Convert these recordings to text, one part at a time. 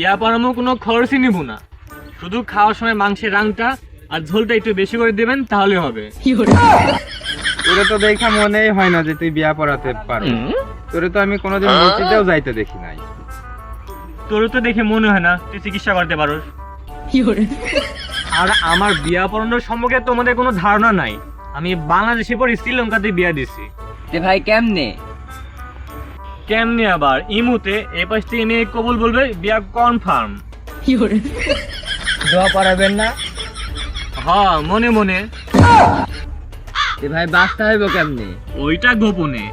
ইয়া পারামো কোনো খরচই নিব না। শুধু খাওয়ার সময় মাংসের রাংটা আর ঝোলটা একটু বেশি করে দেবেন তাহলে হবে। তোরে তো দেখা মনেই হয় না যে তুই বিয়া পড়াতে পারবি। তোরে তো আমি কোনোদিন মসজিদেও যাইতে দেখি নাই। তোর তো দেখে মনে হয় না তুই চিকিৎসা করতে পারোস। আর আমার বিয়া পড়ানোর সম্পর্কে তোমাদের কোনো ধারণা নাই। আমি বাংলাদেশে পড়ি শ্রীলঙ্কাতে বিয়া দিছি। তে ভাই কেমনে? কেমনি আবার? ইমুতে এ পাশ থেকে মেয়ে কবুল বলবে বিয়া কনফার্ম দোয়া পড়াবেন না? হ্যাঁ মনে মনে। তে ভাই বাঁচতে হইব কেমনে? ওইটা গোপনে।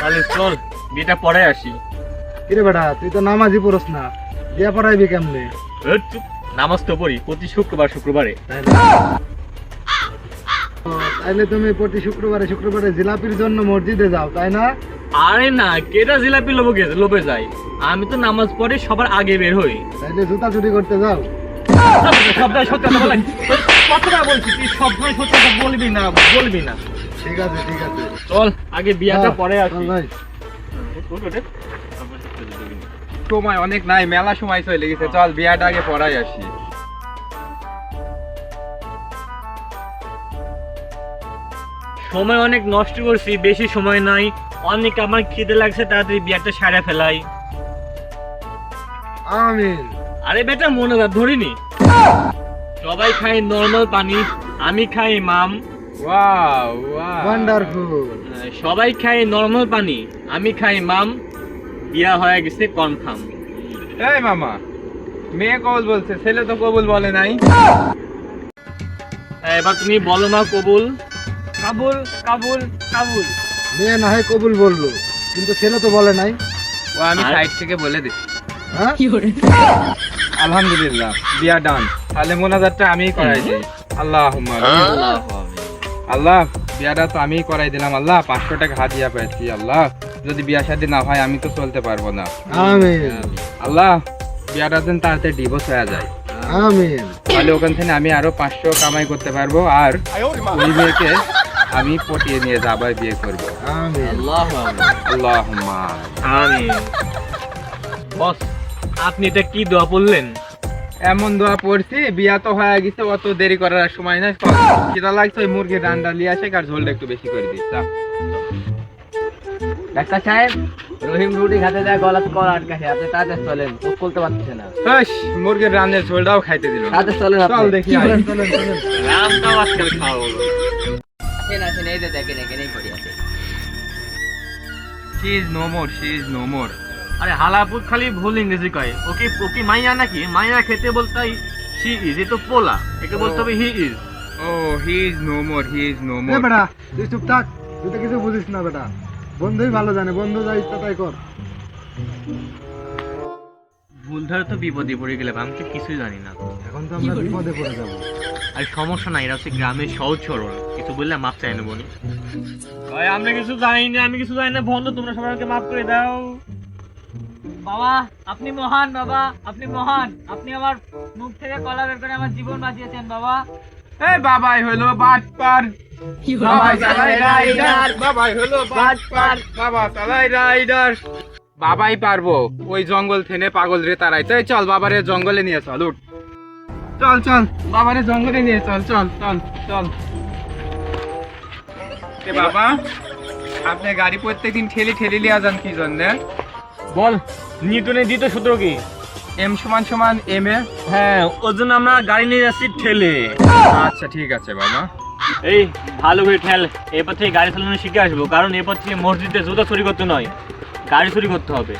তাহলে চল বিয়েটা পরে আসি। কিরে বেটা তুই তো নামাজি পড়স না। বিয়া পড়াইবি কেমনে? চুপ, নামাজ তো পড়ি প্রতি শুক্রবার শুক্রবারে। তাই না? ও, তাইলে তুমি প্রতি শুক্রবারে শুক্রবারে জিলাপির জন্য মসজিদে যাও তাই না? আরে না কেটা জিলাপি লোভে আমি তো নামাজ পড়ে সবার আগে বের হই। তাইলে জুতা চুরি করতে যাও। সবসময় সত্য কথা কতটা বলছি তুই সবসময় সত্য কথা বলবি না বলবি না। ঠিক আছে ঠিক আছে। চল আগে বিয়াটা পরে আসি। সময় অনেক নাই মেলা সময় চলে গেছে। চল বিয়াটা আগে পড়াই আসি। সময় অনেক নষ্ট করছি বেশি সময় নাই। অনেক আমার খিদে লাগছে তাড়াতাড়ি বিয়াটা সারা ফেলাই। আমিন। আরে বেটা মনে রাখ ধরিনি? সবাই খাই নর্মাল পানি আমি খাই মাম। Wow wow. ওয়ান্ডারফুল সবাই খাই নর্মাল পানি আমি খাই মাম। বিয়া হয়ে গেছে কনফার্ম এই মামা মেয়ে কবুল বলছে ছেলে তো কবুল বলে নাই। এবার তুমি বলো মা কবুল। কাবুল কাবুল কাবুল। মেয়ে না হয় কবুল বলল কিন্তু ছেলে তো বলে নাই। ও আমি সাইড থেকে বলে দিচ্ছি হ্যাঁ? আলহামদুলিল্লাহ বিয়া ডান তাহলে মোনাজাতটা আমিই করাই দিই। আল্লাহ আল্লাহ বিয়াটা তো আমিই করাই দিলাম। আল্লাহ পাঁচশো টাকা হাদিয়া পেয়েছি আল্লাহ যদি বিয়া শাদী না হয় আমি তো চলতে পারব না। আমিন। আল্লাহ বিয়াটা যেন তাড়াতাড়ি ডিভোর্স হয়ে যায়। আমিন। তাহলে ওখান থেকে আমি আরও পাঁচশো কামাই করতে পারব। আর ওই মেয়েকে আমি পটিয়ে নিয়ে যাবার বিয়ে করব। আল্লাহ আল্লাহ আমি বস আপনি এটা কি দোয়া বললেন এমন দোয়া পড়ছি বিয়া তো হয়ে গেছে অত দেরি করার সময় নাই। খিদা লাগছে ওই মুরগির রান্না নিয়ে আসে আর ঝোলটা একটু বেশি করে দিস ডাক্তার সাহেব রহিম রুটি খাতে যায় গলা কল আটকাছে আপনি তাড়াতাড়ি চলেন চোখ খুলতে পারতেছে না। হাস, মুরগির রান্নার ঝোলটাও খাইতে দিল। না। তাড়াতাড়ি চলেন চল দেখি চলেন চলেন। রামটাও আজকাল খাওয়া হলো। আসেন আসেন এই যে দেখেন এখানেই করি আছে। She is no more, she is no more. আরে হালাপুর খালি ভুল ইংরেজি কয়। ওকে ওকে মাইয়া নাকি? মাইয়া খেতে বলতে সি ইজ এ তো পোলা। একে বলতে হবে he is Oh, he is no more, he is no a more. বেটা তুই চুপ থাক। তুই তো কিছু বুঝিস না বেটা। বন্ধুই ভালো জানে বন্ধু যা ইচ্ছা তাই কর। ভুল ধরে তো বিপদে পড়ে গেলে আমি তো কিছুই জানি না। এখন তো আমরা বিপদে পড়ে যাব। আর সমস্যা নাই এরা হচ্ছে গ্রামের সহজ সরল। কিছু বললে মাপ চাই নেব ভাই আমরা কিছু জানি না আমি কিছু জানি না। বন্ধু তোমরা সবাই আমাকে মাফ করে দাও। বাবা আপনি মহান বাবা আপনি মহান। আপনি আমার মুখ থেকে কলা বের করে আমার জীবন বাঁচিয়েছেন বাবা। এই বাবাই হলো বাটপার। বাবাই চালাই রাইডার। বাবাই হলো বাটপার। বাবা চালাই রাইডার। বাবাই পারব। ওই জঙ্গল থেনে পাগল রে তারাই। তাই চল বাবারে জঙ্গলে নিয়ে চল উঠ। চল চল বাবারে জঙ্গলে নিয়ে চল চল চল চল। বাবা আপনি গাড়ি প্রত্যেকদিন ঠেলি ঠেলি লিয়া যান কি জন্যে? বল নিউটনের দ্বিতীয় সূত্র কি? এম সমান সমান এম এ? হ্যাঁ ওর জন্য আমরা গাড়ি নিয়ে যাচ্ছি ঠেলে। আচ্ছা ঠিক আছে বাবা। এই ভালো করে ঠেল এরপর থেকে গাড়ি চালানো শিখে আসব কারণ এরপর থেকে মসজিদে জুতা চুরি করতে নয় গাড়ি চুরি করতে হবে।